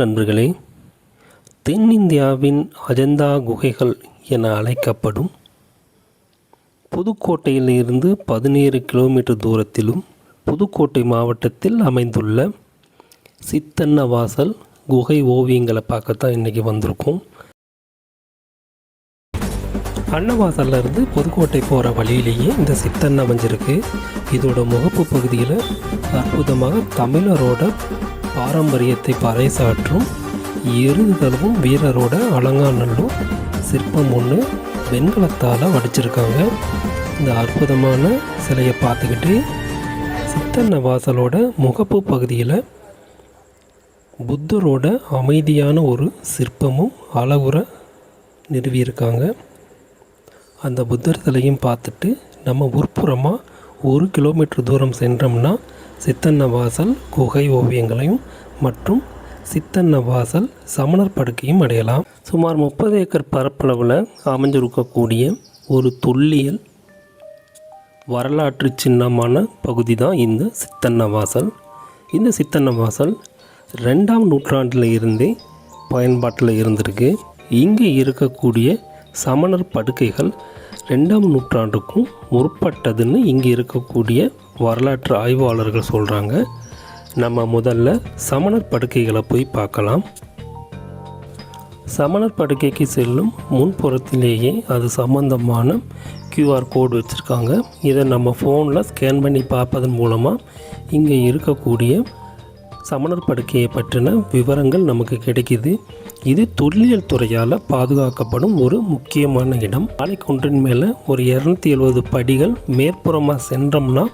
நண்பர்களே தென்னிந்தியாவின் அஜந்தா குகைகள் என அழைக்கப்படும் புதுக்கோட்டையிலிருந்து பதினேழு கிலோமீட்டர் தூரத்திலும் புதுக்கோட்டை மாவட்டத்தில் அமைந்துள்ள சித்தன்ன வாசல் குகை ஓவியங்களை பார்க்கத்தான் இன்றைக்கி வந்திருக்கோம். அன்னவாசல்ல இருந்து புதுக்கோட்டை போகிற வழியிலேயே இந்த சித்தன் அமைஞ்சிருக்கு இதோட முகப்பு பகுதியில் அற்புதமாக தமிழரோட பாரம்பரியத்தை பறைசாற்றும் எருதுகளும் வீரரோட அலங்காநல்லும் சிற்பம் ஒன்று வெண்கலத்தால் வடிச்சிருக்காங்க. இந்த அற்புதமான சிலையை பார்த்துக்கிட்டு சித்தன்ன வாசலோட முகப்பு பகுதியில் புத்தரோட அமைதியான ஒரு சிற்பமும் அழகுற நிறுவியிருக்காங்க. அந்த புத்தர் சிலையும் பார்த்துட்டு நம்ம உட்புறமாக ஒரு கிலோமீட்டர் தூரம் சென்றோம்னா சித்தன்ன வாசல் குகை ஓவியங்களையும் மற்றும் சித்தன்ன வாசல் சமணர் படுக்கையும் அடையலாம். சுமார் முப்பது ஏக்கர் பரப்பளவில் அமைஞ்சிருக்கக்கூடிய ஒரு தொல்லியல் வரலாற்று சின்னமான பகுதி தான் இந்த சித்தன்ன வாசல் இந்த சித்தன்ன வாசல் ரெண்டாம் நூற்றாண்டில் இருந்தே பயன்பாட்டில் இருந்திருக்கு. இங்கே இருக்கக்கூடிய சமணர் படுக்கைகள் ரெண்டாம் நூற்றாண்டுக்கும் முற்பட்டதுன்னு இங்கே இருக்கக்கூடிய வரலாற்று ஆய்வாளர்கள் சொல்கிறாங்க நம்ம முதல்ல சமணர் படுக்கைகளை போய் பார்க்கலாம். சமணர் படுக்கைக்கு செல்லும் முன்புறத்திலேயே அது சம்பந்தமான கியூஆர் கோடு வச்சுருக்காங்க. இதை நம்ம ஃபோனில் ஸ்கேன் பண்ணி பார்ப்பதன் மூலமாக இங்கே இருக்கக்கூடிய சமணர் படுக்கையை பற்றின விவரங்கள் நமக்கு கிடைக்கிது. இது தொல்லியல் துறையால் பாதுகாக்கப்படும் ஒரு முக்கியமான இடம். மலைக்குன்றின் மேலே ஒரு இரநூத்தி எழுபது படிகள் மேற்புறமாக சென்றோம்னா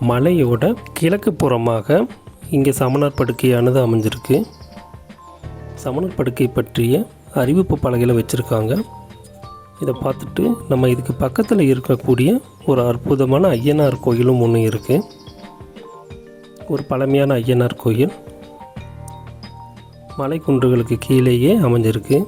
மலையோட கிழக்கு புறமாக இங்கே சமணர் படுக்கையானது அமைஞ்சிருக்கு. சமணர் படுக்கை பற்றிய அறிவிப்பு பலகையில் வச்சுருக்காங்க. இதை பார்த்துட்டு நம்ம இதுக்கு பக்கத்தில் இருக்கக்கூடிய ஒரு அற்புதமான ஐயனார் கோயிலும் ஒன்று இருக்குது ஒரு பழமையான ஐயனார் கோயில். மலைக்குன்றுகளுக்கு கீழேயே அமைஞ்சிருக்கு.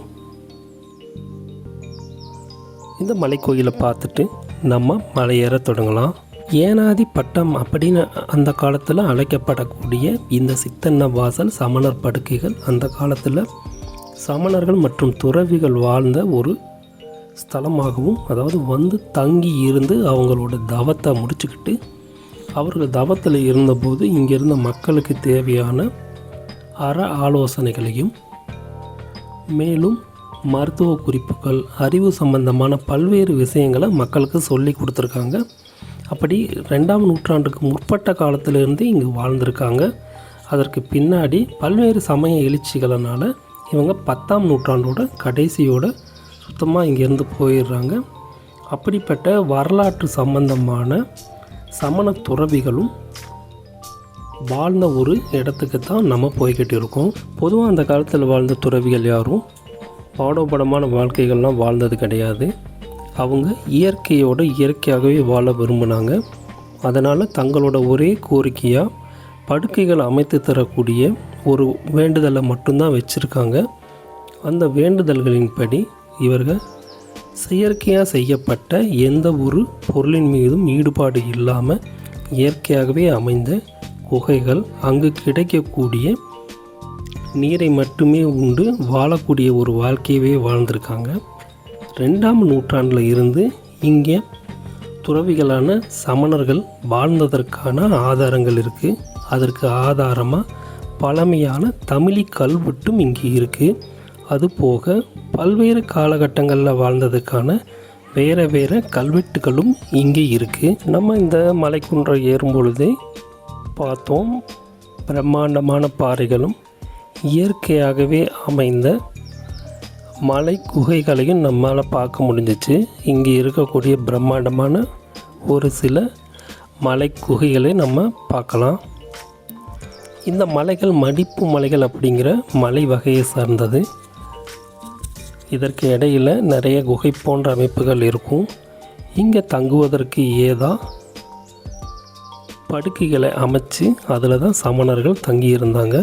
இந்த மலைக்கோயிலை பார்த்துட்டு நம்ம மலையேற தொடங்கலாம். ஏனாதி பட்டம் அப்படின்னு அந்த காலத்தில் அழைக்கப்படக்கூடிய இந்த சித்தன்ன வாசல் சமணர் படுக்கைகள் அந்த காலத்தில் சமணர்கள் மற்றும் துறவிகள் வாழ்ந்த ஒரு ஸ்தலமாகவும் அதாவது வந்து தங்கி இருந்து அவங்களோட தவத்தை முடிச்சுக்கிட்டு அவர்கள் தவத்தில் இருந்தபோது இங்கே இருந்த மக்களுக்கு தேவையான அற ஆலோசனைகளையும் மேலும் மருத்துவ குறிப்புகள் அறிவு சம்பந்தமான பல்வேறு விஷயங்களை மக்களுக்கு சொல்லி கொடுத்துருக்காங்க. அப்படி ரெண்டாம் நூற்றாண்டுக்கு முற்பட்ட காலத்திலிருந்து இங்கு வாழ்ந்திருக்காங்க. அதற்கு பின்னாடி பல்வேறு சமய எழுச்சிகளனால் இவங்க பத்தாம் நூற்றாண்டோட கடைசியோட சுத்தமாக இங்கேருந்து போயிடுறாங்க. அப்படிப்பட்ட வரலாற்று சம்பந்தமான சமண துறவிகளும் வாழ்ந்த ஒரு இடத்துக்கு தான் நம்ம போய்கிட்டு இருக்கோம். பொதுவாக அந்த காலத்தில் வாழ்ந்த துறவிகள் யாரும் பாடோபடமான வாழ்க்கைகள்லாம் வாழ்ந்தது கிடையாது. அவங்க இயற்கையோட இயற்கையாகவே வாழ விரும்பினாங்க. அதனால் தங்களோட ஒரே கோரிக்கையாக படுக்கைகள் அமைத்து தரக்கூடிய ஒரு வேண்டுதலை மட்டும்தான் வச்சுருக்காங்க. அந்த வேண்டுதல்களின்படி இவர்கள் செயற்கையாக செய்யப்பட்ட எந்த ஒரு பொருளின் மீதும் ஈடுபாடு இல்லாமல் இயற்கையாகவே அமைந்த குகைகள் அங்கு கிடைக்கக்கூடிய நீரை மட்டுமே உண்டு வாழக்கூடிய ஒரு வாழ்க்கையவே வாழ்ந்திருக்காங்க. ரெண்டாம் நூற்றாண்டில் இருந்து இங்கே துறவிகளான சமணர்கள் வாழ்ந்ததற்கான ஆதாரங்கள் இருக்குது அதற்கு ஆதாரமாக பழமையான தமிழி கல்வெட்டும் இங்கே இருக்குது அதுபோக பல்வேறு காலகட்டங்களில் வாழ்ந்ததுக்கான வேறு வேறு கல்வெட்டுகளும் இங்கே இருக்குது நம்ம இந்த மலைக்குன்றை ஏறும் பொழுதே பார்த்தோம். பிரம்மாண்டமான பாறைகளும் இயற்கையாகவே அமைந்த மலை குகைகளையும் நம்மளால் பார்க்க முடிஞ்சிச்சு. இங்கே இருக்கக்கூடிய பிரம்மாண்டமான ஒரு சில மலை குகைகளை நம்ம பார்க்கலாம். இந்த மலைகள் மடிப்பு மலைகள் அப்படிங்கிற மலை வகையை சார்ந்தது. இதற்கு இடையில் நிறைய குகை போன்ற அமைப்புகள் இருக்கும். இங்கே தங்குவதற்கு ஏதா படுக்கைகளை அமைச்சு அதில் தான் சமணர்கள் தங்கியிருந்தாங்க.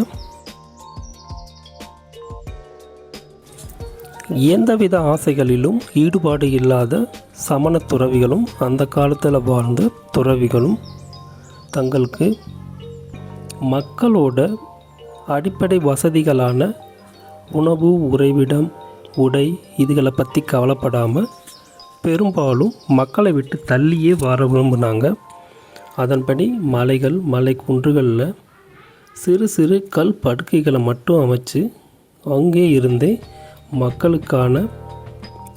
எந்தவித ஆசைகளிலும் ஈடுபாடு இல்லாத சமண துறவிகளும் அந்த காலத்தில் வாழ்ந்த துறவிகளும் தங்களுக்கு மக்களோட அடிப்படை வசதிகளான உணவு உறைவிடம் உடை இதுகளை பற்றி கவலைப்படாமல் பெரும்பாலும் மக்களை விட்டு தள்ளியே வர விரும்பினாங்க. அதன்படி மலைகள் மலை குன்றுகளில் சிறு சிறு கல் படுக்கைகளை மட்டும் அமைச்சு அங்கே இருந்தே மக்களுக்கான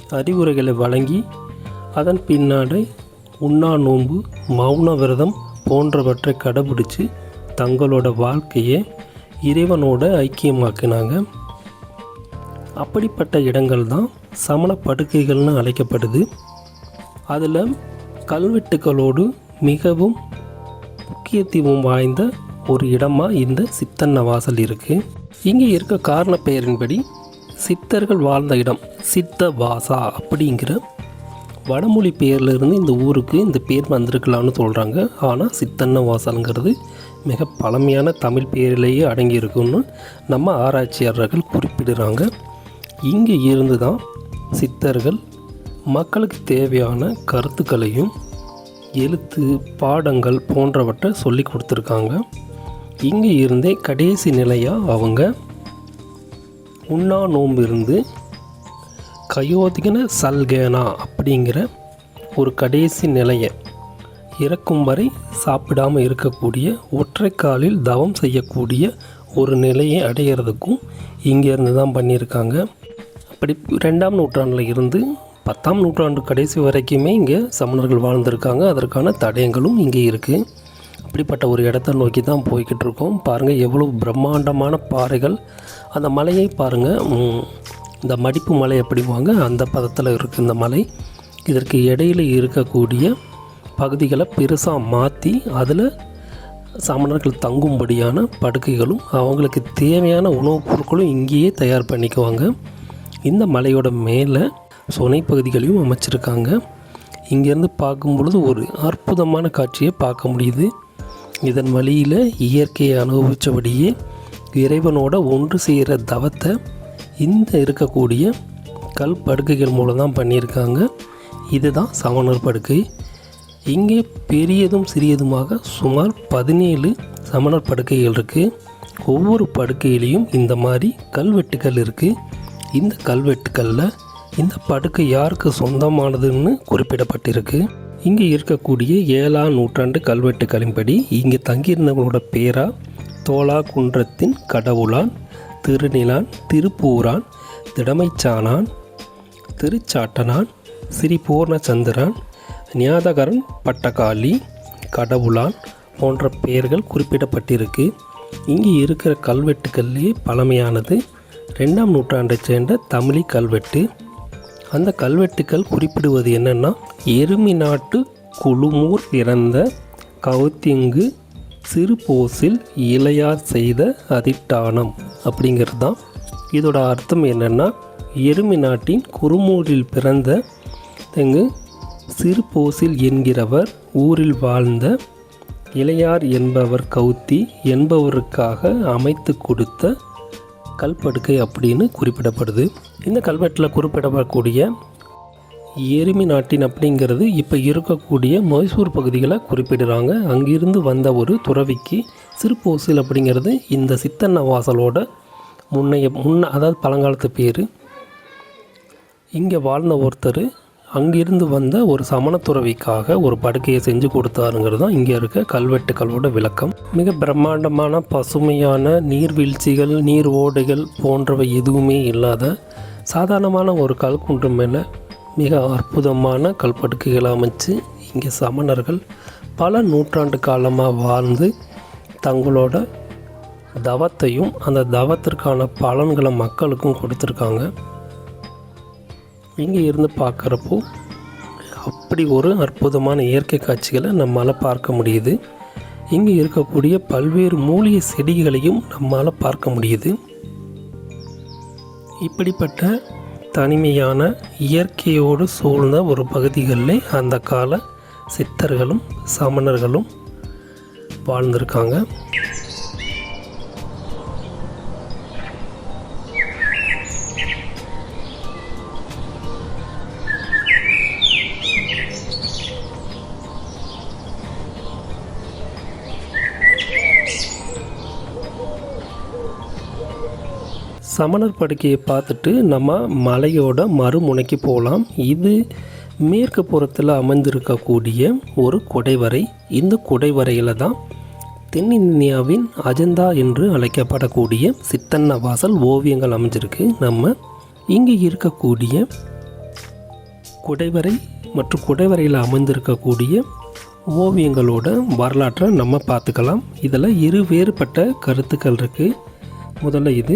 அறிவுரைகளை வழங்கி அதன் பின்னாடி உண்ணா நோன்பு மௌன விரதம் போன்றவற்றை கடைபிடிச்சு தங்களோட வாழ்க்கையை இறைவனோட ஐக்கியமாக்கினாங்க. அப்படிப்பட்ட இடங்கள் தான் சமண படுக்கைகள்னு அழைக்கப்படுது. அதில் கல்வெட்டுகளோடு மிகவும் முக்கியத்துவம் வாய்ந்த ஒரு இடமாக இந்த சித்தன்ன வாசல் இருக்குது இங்கே இருக்க காரண பெயரின்படி சித்தர்கள் வாழ்ந்த இடம் சித்த வாசா அப்படிங்கிற வடமொழி பேர்லேருந்து இந்த ஊருக்கு இந்த பேர் வந்திருக்கலாம்னு சொல்கிறாங்க ஆனால் சித்தன்ன வாசல்ங்கிறது மிக பழமையான தமிழ் பேரிலேயே அடங்கியிருக்குன்னு நம்ம ஆராய்ச்சியாளர்கள் குறிப்பிடுறாங்க. இங்கே இருந்து தான் சித்தர்கள் மக்களுக்கு தேவையான கருத்துக்களையும் எழுத்து பாடங்கள் போன்றவற்றை சொல்லி கொடுத்துருக்காங்க. இங்கே இருந்தே கடைசி நிலையாக அவங்க உண்ணா நோன்பு இருந்து கயோதிகன சல்கேனா அப்படிங்கிற ஒரு கடைசி நிலையை இறக்கும் வரை சாப்பிடாமல் இருக்கக்கூடிய ஒற்றைக்காலில் தவம் செய்யக்கூடிய ஒரு நிலையை அடையிறதுக்கும் இங்கேருந்து தான் பண்ணியிருக்காங்க. அப்படி ரெண்டாம் நூற்றாண்டில் இருந்து பத்தாம் நூற்றாண்டு கடைசி வரைக்குமே இங்கே சமணர்கள் வாழ்ந்திருக்காங்க. அதற்கான தடயங்களும் இங்கே இருக்குது அப்படிப்பட்ட ஒரு இடத்த நோக்கி தான் போய்கிட்டு இருக்கோம் பாருங்கள் எவ்வளோ பிரம்மாண்டமான பாறைகள். அந்த மலையை பாருங்கள் இந்த மடிப்பு மலை எப்படிவாங்க அந்த பதத்தில் இருக்குது இந்த மலை. இதற்கு இடையில இருக்கக்கூடிய பகுதிகளை பெருசாக மாற்றி அதில் சமணர்கள் தங்கும்படியான படுக்கைகளும் அவங்களுக்கு தேவையான உணவுப் பொருட்களும் இங்கேயே தயார் பண்ணிக்குவாங்க. இந்த மலையோட மேலே சுனை பகுதிகளையும் அமைச்சிருக்காங்க. இங்கேருந்து பார்க்கும் பொழுது ஒரு அற்புதமான காட்சியை பார்க்க முடியுது. இதன் வழியில் இயற்கையை அனுபவித்தபடியே இறைவனோட ஒன்று செய்கிற தவத்தை இந்த இருக்கக்கூடிய கல் படுக்கைகள் மூலம் தான் பண்ணியிருக்காங்க. இதுதான் சமணர் படுக்கை இங்கே பெரியதும் சிறியதுமாக சுமார் பதினேழு சமணர் படுக்கைகள் இருக்குது ஒவ்வொரு படுக்கையிலையும் இந்த மாதிரி கல்வெட்டுகள் இருக்குது இந்த கல்வெட்டுக்களில் இந்த படுக்கை யாருக்கு சொந்தமானதுன்னு குறிப்பிடப்பட்டிருக்கு. இங்கே இருக்கக்கூடிய ஏழாம் நூற்றாண்டு கல்வெட்டுகளின்படி இங்கே தங்கியிருந்தவங்களோட பேரா தோலா குன்றத்தின் கடவுளான் திருநிலான் திருப்பூரான் திடமைச்சானான் திருச்சாட்டனான் சிறிபூர்ணச்சந்திரான் பூர்ணச்சந்திரன் ஞாதகரன் பட்டகாளி கடவுளான் போன்ற பெயர்கள் குறிப்பிடப்பட்டிருக்கு. இங்கே இருக்கிற கல்வெட்டுக்கள்லேயே பழமையானது ரெண்டாம் நூற்றாண்டைச் சேர்ந்த தமிழி கல்வெட்டு. அந்த கல்வெட்டுக்கள் குறிப்பிடுவது என்னென்னா எருமி நாட்டு குழுமூர் பிறந்த கவுத்திங்கு சிறுபோசில் இளையார் செய்த அதிட்டானம் அப்படிங்கிறது தான் இதோட அர்த்தம் என்னென்னா எருமி நாட்டின் குறுமூரில் பிறந்த தெங்கு சிறுபோசில் என்கிறவர் ஊரில் வாழ்ந்த இளையார் என்பவர் கவுத்தி என்பவருக்காக அமைத்து கொடுத்த கல்படுக்கை அப்படின்னு குறிப்பிடப்படுது. இந்த கல்வெட்டில் குறிப்பிடப்படக்கூடிய எருமி நாட்டின் அப்படிங்கிறது இப்போ இருக்கக்கூடிய மைசூர் பகுதிகளை குறிப்பிடுறாங்க. அங்கிருந்து வந்த ஒரு துறவிக்கு சிறுபோசில் அப்படிங்கிறது இந்த சித்தன்ன வாசலோட முன்னைய முன்ன அதாவது பழங்காலத்து பேர். இங்கே வாழ்ந்த ஒருத்தர் அங்கிருந்து வந்த ஒரு சமணத்துறவிக்காக ஒரு படுக்கையை செஞ்சு கொடுத்தாருங்கிறது தான் இங்கே இருக்க கல்வெட்டுகளோட விளக்கம். மிக பிரம்மாண்டமான பசுமையான நீர்வீழ்ச்சிகள் நீர் ஓடைகள் போன்றவை எதுவுமே இல்லாத சாதாரணமான ஒரு கல்குன்று மேலே மிக அற்புதமான கல்படுக்கைகளை அமைச்சு இங்கே சமணர்கள் பல நூற்றாண்டு காலமாக வாழ்ந்து தங்களோட தவத்தையும் அந்த தவத்திற்கான பலன்களை மக்களுக்கும் கொடுத்துருக்காங்க. இங்கே இருந்து பார்க்குறப்போ அப்படி ஒரு அற்புதமான இயற்கை காட்சிகளை நம்மால் பார்க்க முடியுது. இங்கே இருக்கக்கூடிய பல்வேறு மூலிகை செடிகளையும் நம்மால் பார்க்க முடியுது. இப்படிப்பட்ட தனிமையான இயற்கையோடு சூழ்ந்த ஒரு பகுதிகளில் அந்த கால சித்தர்களும் சமணர்களும் வாழ்ந்திருக்காங்க. சமணர் படுக்கையை பார்த்துட்டு நம்ம மலையோட மறுமுனைக்கு போகலாம். இது மேற்கு புறத்தில் அமைந்திருக்கக்கூடிய ஒரு குடைவரை. இந்த குடைவரையில் தான் தென்னிந்தியாவின் அஜந்தா என்று அழைக்கப்படக்கூடிய சித்தன்ன வாசல் ஓவியங்கள் அமைஞ்சிருக்கு. நம்ம இங்கே இருக்கக்கூடிய குடைவரை மற்றும் குடைவரையில் அமைந்திருக்கக்கூடிய ஓவியங்களோட வரலாற்றை நம்ம பார்த்துக்கலாம். இதில் இரு வேறுபட்ட கருத்துக்கள் இருக்குது முதல்ல இது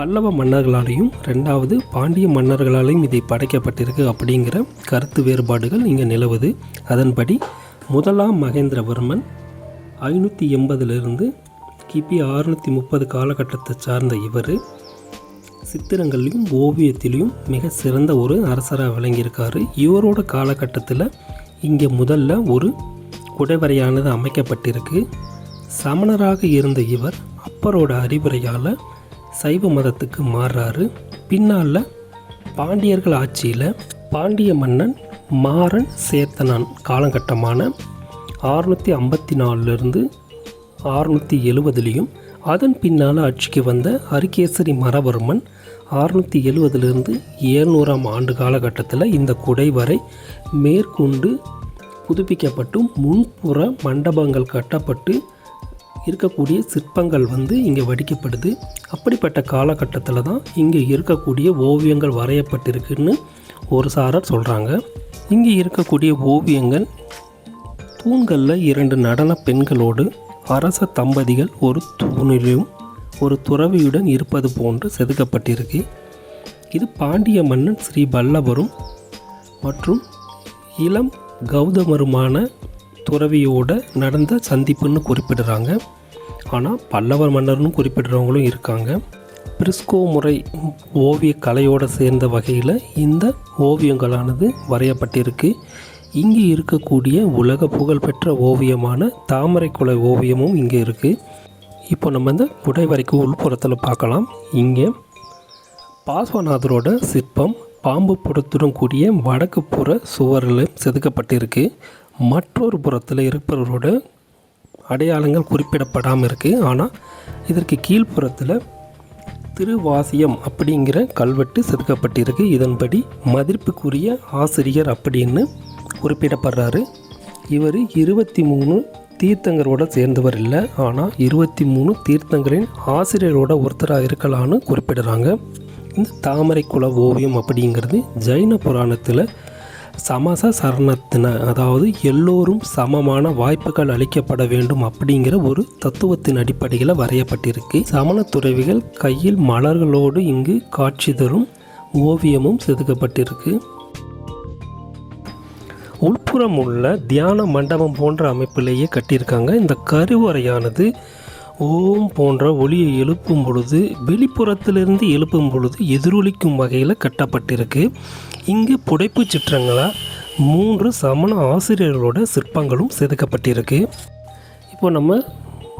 பல்லவ மன்னர்களாலையும் ரெண்டாவது பாண்டிய மன்னர்களாலையும் இதை படைக்கப்பட்டிருக்கு அப்படிங்கிற கருத்து வேறுபாடுகள் இங்கே நிலவுது. அதன்படி முதலாம் மகேந்திரவர்மன் ஐநூற்றி எண்பதுலேருந்து கிபி அறுநூற்றி முப்பது காலகட்டத்தை சார்ந்த இவர் சித்திரங்கள்லையும் ஓவியத்திலையும் மிக சிறந்த ஒரு அரசராக விளங்கியிருக்காரு. இவரோட காலகட்டத்தில் இங்கே முதல்ல ஒரு குடைவரையானது அமைக்கப்பட்டிருக்கு. சமணராக இருந்த இவர் அப்பரோட அறிவுரையால் சைவ மதத்துக்கு மாறுறாரு பின்னால் பாண்டியர்கள் ஆட்சியில் பாண்டிய மன்னன் மாறன் சேர்த்தனான் காலகட்டமான ஆறுநூற்றி ஐம்பத்தி நாலுலேருந்து ஆறுநூற்றி எழுவதுலேயும் அதன் பின்னால் ஆட்சிக்கு வந்த அரிகேசரி மரவர்மன் ஆறுநூற்றி எழுவதுலேருந்து ஏழ்நூறாம் ஆண்டு காலகட்டத்தில் இந்த குடைவரை மேற்கொண்டு புதுப்பிக்கப்பட்டு முன்புற மண்டபங்கள் கட்டப்பட்டு இருக்கக்கூடிய சிற்பங்கள் வந்து இங்கே வடிக்கப்படுது. அப்படிப்பட்ட காலகட்டத்தில் தான் இங்கே இருக்கக்கூடிய ஓவியங்கள் வரையப்பட்டிருக்குன்னு ஒரு சாரர் சொல்கிறாங்க இங்கே இருக்கக்கூடிய ஓவியங்கள் தூண்களில் இரண்டு நடன பெண்களோடு அரச தம்பதிகள் ஒரு தூணிலும் ஒரு துறவியுடன் இருப்பது போன்று செதுக்கப்பட்டிருக்கு. இது பாண்டிய மன்னன் ஸ்ரீ பல்லவரும் மற்றும் இளம் கௌதமருமான துறவியோட நடந்த சந்திப்புன்னு குறிப்பிடுறாங்க. ஆனால் பல்லவர் மன்னர்னு குறிப்பிடுறவங்களும் இருக்காங்க. பிரிஸ்கோ முறை ஓவிய கலையோடு சேர்ந்த வகையில் இந்த ஓவியங்களானது வரையப்பட்டிருக்கு. இங்கே இருக்கக்கூடிய உலக புகழ்பெற்ற ஓவியமான தாமரை குலை ஓவியமும் இங்கே இருக்குது இப்போ நம்ம இந்த குடைவரைக்கு உள்புறத்தில் பார்க்கலாம். இங்கே பாஸ்வநாதரோட சிற்பம் பாம்பு புறத்துடன் கூடிய வடக்கு புற சுவரில் செதுக்கப்பட்டிருக்கு. மற்றொரு புறத்தில் இருப்பவரோட அடையாளங்கள் குறிப்பிடப்படாமல் இருக்குது ஆனால் இதற்கு கீழ்ப்புறத்தில் திருவாசியம் அப்படிங்கிற கல்வெட்டு செதுக்கப்பட்டிருக்கு. இதன்படி மதிப்புக்குரிய ஆசிரியர் அப்படின்னு குறிப்பிடப்படுறாரு. இவர் இருபத்தி மூணு தீர்த்தங்கரோட சேர்ந்தவர் இல்லை. ஆனால் இருபத்தி மூணு தீர்த்தங்கரின் ஆசிரியரோட ஒருத்தராக இருக்கலான்னு குறிப்பிடுறாங்க. இந்த தாமரை குல ஓவியம் அப்படிங்கிறது ஜைன புராணத்தில் சமச சரணத்தின அதாவது எல்லோரும் சமமான வாய்ப்புகள் அளிக்கப்பட வேண்டும் அப்படிங்கிற ஒரு தத்துவத்தின் அடிப்படையில் வரையப்பட்டிருக்கு. சமண துறவிகள் கையில் மலர்களோடு இங்கு காட்சி தரும் ஓவியமும் செதுக்கப்பட்டிருக்கு. உள்புறம் உள்ள தியான மண்டபம் போன்ற அமைப்பிலேயே கட்டியிருக்காங்க. இந்த கருவறையானது ஓம் போன்ற ஒளியை எழுப்பும் பொழுது வெளிப்புறத்திலிருந்து எழுப்பும் பொழுது எதிரொலிக்கும் வகையில் கட்டப்பட்டிருக்கு. இங்கு புடைப்பு சிற்றங்களாக மூன்று சமண ஆசிரியர்களோட சிற்பங்களும் செதுக்கப்பட்டிருக்கு. இப்போ நம்ம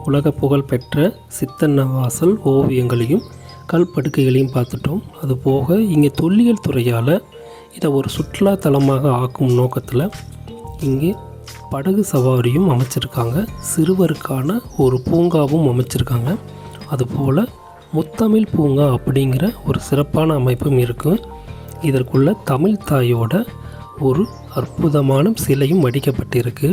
உலக புகழ் பெற்ற சித்தன்ன வாசல் ஓவியங்களையும் கல்படுக்கைகளையும் பார்த்துட்டோம். அது போக இங்கே தொல்லியல் துறையால் இதை ஒரு சுற்றுலா தலமாக ஆக்கும் நோக்கத்தில் இங்கே படகு சவாரியும் அமைச்சிருக்காங்க. சிறுவருக்கான ஒரு பூங்காவும் அமைச்சிருக்காங்க. அதுபோல் முத்தமிழ் பூங்கா அப்படிங்கிற ஒரு சிறப்பான அமைப்பும் இருக்குது இதற்குள்ள தமிழ் தாயோட ஒரு அற்புதமான சிலையும் வடிக்கப்பட்டிருக்கு.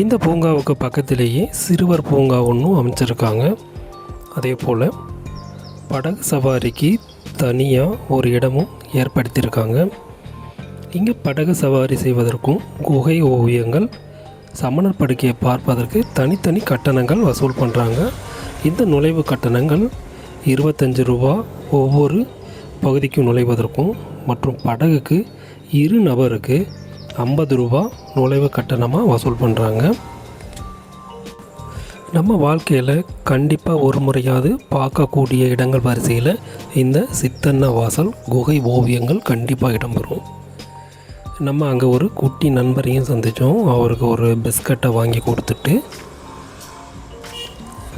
இந்த பூங்காவுக்கு பக்கத்திலேயே சிறுவர் பூங்கா ஒன்றும் அமைச்சிருக்காங்க. அதே போல் படகு சவாரிக்கு தனியாக ஒரு இடமும் ஏற்படுத்தியிருக்காங்க. இங்கே படகு சவாரி செய்வதற்கும் குகை ஓவியங்கள் சமணர் படுக்கையை பார்ப்பதற்கு தனித்தனி கட்டணங்கள் வசூல் பண்ணுறாங்க இந்த நுழைவு கட்டணங்கள் இருபத்தஞ்சு ரூபா ஒவ்வொரு பகுதிக்கும் நுழைவதற்கும் மற்றும் படகுக்கு இரு நபருக்கு ஐம்பது ரூபா நுழைவு கட்டணமாக வசூல் பண்ணுறாங்க நம்ம வாழ்க்கையில் கண்டிப்பாக ஒரு முறையாவது பார்க்கக்கூடிய இடங்கள் வரிசையில் இந்த சித்தன்ன வாசல் குகை ஓவியங்கள் கண்டிப்பாக இடம்பெறும். நம்ம அங்கே ஒரு குட்டி நண்பரையும் சந்தித்தோம் அவருக்கு ஒரு பிஸ்கட்டை வாங்கி கொடுத்துட்டு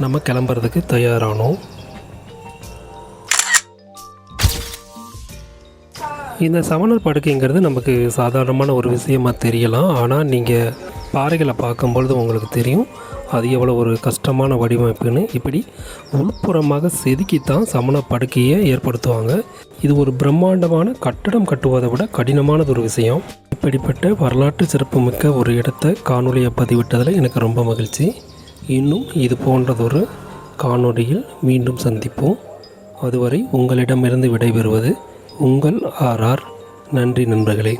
நம்ம கிளம்புறதுக்கு தயாரானோம். இந்த சமணர் படுக்கைங்கிறது நமக்கு சாதாரணமான ஒரு விஷயமா தெரியலாம். ஆனால் நீங்கள் பாறைகளை பார்க்கும்பொழுது உங்களுக்கு தெரியும் அது எவ்வளோ ஒரு கஷ்டமான வடிவமைப்புன்னு. இப்படி உள்புறமாக செதுக்கித்தான் சமண படுக்கையை ஏற்படுத்துவாங்க. இது ஒரு பிரம்மாண்டமான கட்டடம் கட்டுவதை விட கடினமானது ஒரு விஷயம். இப்படிப்பட்ட வரலாற்று சிறப்புமிக்க ஒரு இடத்தை காணொலியை பதிவிட்டதில் எனக்கு ரொம்ப மகிழ்ச்சி. இன்னும் இது போன்றதொரு காணொளியில் மீண்டும் சந்திப்போம். அதுவரை உங்களிடமிருந்து விடைபெறுவது உங்கள் ஆர்ஆர் நன்றி நண்பர்களே.